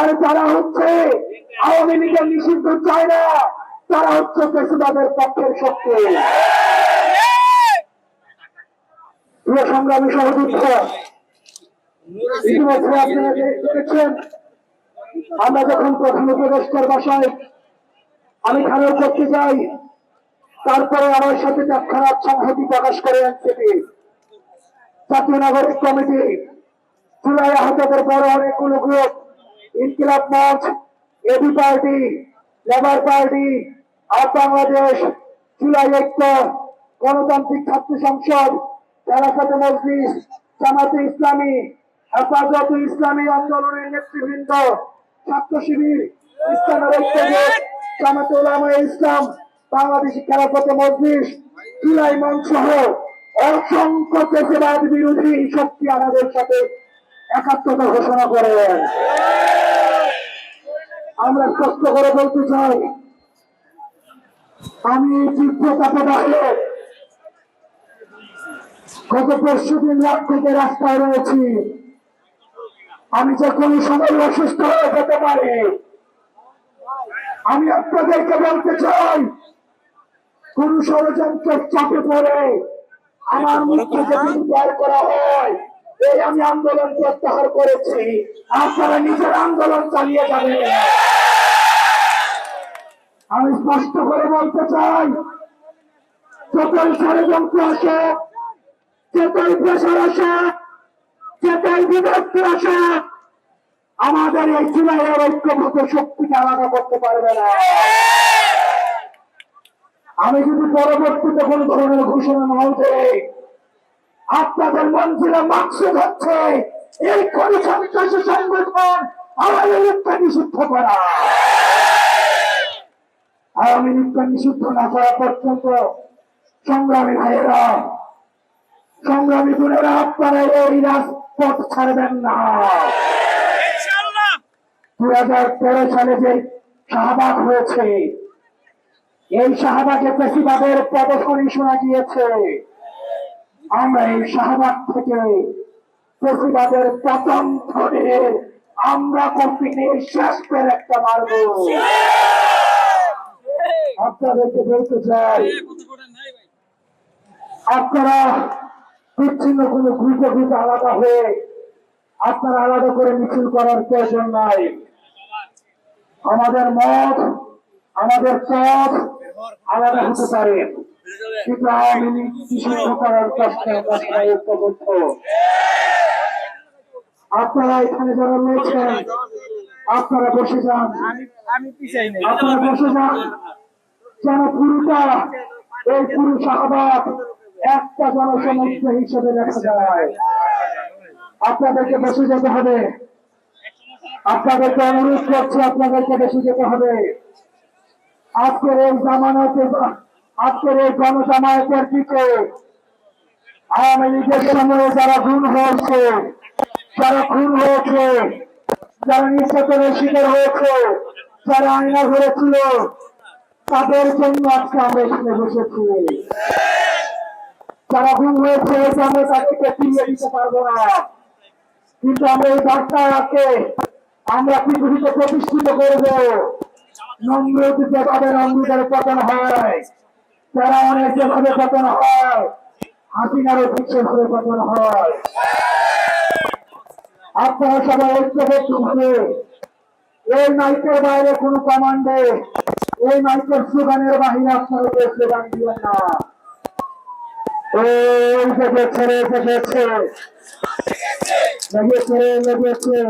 আর যারা হচ্ছে আওয়ামী লীগের নিষিদ্ধ চায় না, তারা হচ্ছে পেশিবাদের পক্ষের শক্তি। সংগ্রামী আমরা যখন প্রধান উপদেষ্টার বাসায় আমি খারাপ করতে যাই, তারপরে আমার সাথে তৎক্ষণাৎ সংহতি প্রকাশ করে এনসিপি, জাতীয় নাগরিক কমিটি, জুলাই আহতদের বড় অনেকগুলো group Inqilab Mancha, AB party, labour party আর বাংলাদেশ, জুলাই ঐক্য, গণতান্ত্রিক ছাত্র সংসদ খেলাফত মজলিস, জামাতে ইসলামী, হেফাজত ইসলামী আন্দোলনের নেতৃবৃন্দ, ছাত্র শিবির, ইসলামের ঐক্য জামাতে উলামা ইসলাম, বাংলাদেশি খেলাফত মজলিস, জুলাই মঞ্চ সহ অসংখ্য পেশাবাদ বিরোধী শক্তি আমাদের সাথে একাত্মতা ঘোষণা করেন আমরা স্পষ্ট করে বলতে চাই, আমি তীব্র তাপদাহে গত পরশু দিন রাত থেকে রাস্তায় রয়েছি। আমি যে কোনো সময় অসুস্থ হয়ে যেতে পারি, আমি আপনাদেরকে বলতে চাই, কোন ষড়যন্ত্রের চাপে পড়ে আমার মুখে যদি দায়ের করা হয় এই আমি আন্দোলন প্রত্যাহার করেছি। আপনারা নিজের আন্দোলন চালিয়ে যাবেন। আমি স্পষ্ট করে বলতে চাই যতই ষড়যন্ত্র আসে যতই প্রেশার আসে যতই বিভক্তি আসে আমাদের এই চুলাইয়ের ঐক্যভূত শক্তিকে আলাদা করতে পারবে না। আমি যদি পরবর্তীতে কোন ধরনের ঘোষণা না দেই আপনাদের মন্ত্রীরা মাকসুদ হচ্ছে এই কোন সন্ত্রাসী সংগঠন আওয়ামী লীগকে নিষিদ্ধ করা। আওয়ামী লীগকে নিষিদ্ধ না করা পর্যন্ত সংগ্রামী ভাইয়েরা সংগ্রামী বোনেরা আপনারা এই রাজপথ ছাড়বেন না। দুই হাজার তেরো সালে যে শাহবাগ হয়েছে এই শাহবাগে পেশিবাদের প্রদর্শনী শোনা গিয়েছে। আমরা এই শাহবাগ থেকে পেশিবাদের পতন ধরে আমরা কপিনে শেষ করে একটা মারব। আপনাদেরকে বলতে চাই, আপনারা বিচ্ছিন্ন কোন গ্রুপে গ্রুপে আলাদা হয়ে আপনারা আলাদা করে মিছিল করার প্রয়োজন নাই। আমাদের মত, আমাদের পথ আলাদা হতে পারে। আপনারা এখানে যারা রয়েছেন আপনারা বসে যান। আপনারা বসে যান। যেন পুরোটা এই পুরো শাহবাগ একটা জনসমুদ্র হিসেবে দেখা যায়। আপনাদেরকে বসে যেতে হবে। আপনাদেরকে অনুরোধ করছি আপনাদেরকে বসে যেতে হবে। আজকের এই জামানতে আজকের এই গণজামায়াতের দিকে আওয়ামী লীগের সময়ে যারা খুন হয়েছে, যারা খুন হয়েছে, যারা নির্যাতনের শিকার হয়েছে, যারা আয়না ঘুরেছিল তাদের জন্য আজকে আমরা এখানে বসেছি। যারা খুন হয়েছে আমরা তাদেরকে ফিরিয়ে দিতে পারব না। কিন্তু আমরা এই বার্তাকে আমরা পৃথিবীতে প্রতিষ্ঠিত করব। নম্রত যেভাবে নম্রতার পতন হয় যারা অনেক যেভাবে পতন হয় হাসিনারও পিছিয়ে ভাবে পতন হয়। আপনারা সবাই ঐক্যবদ্ধ ভাবে এই মাইকের বাইরে কোন কমান্ডে, এই মাইকের স্লোগানের বাহিরে আপনারা কেউ স্লোগান দিবেন না। ছেড়ে গেছে লেগেছে লেগেছে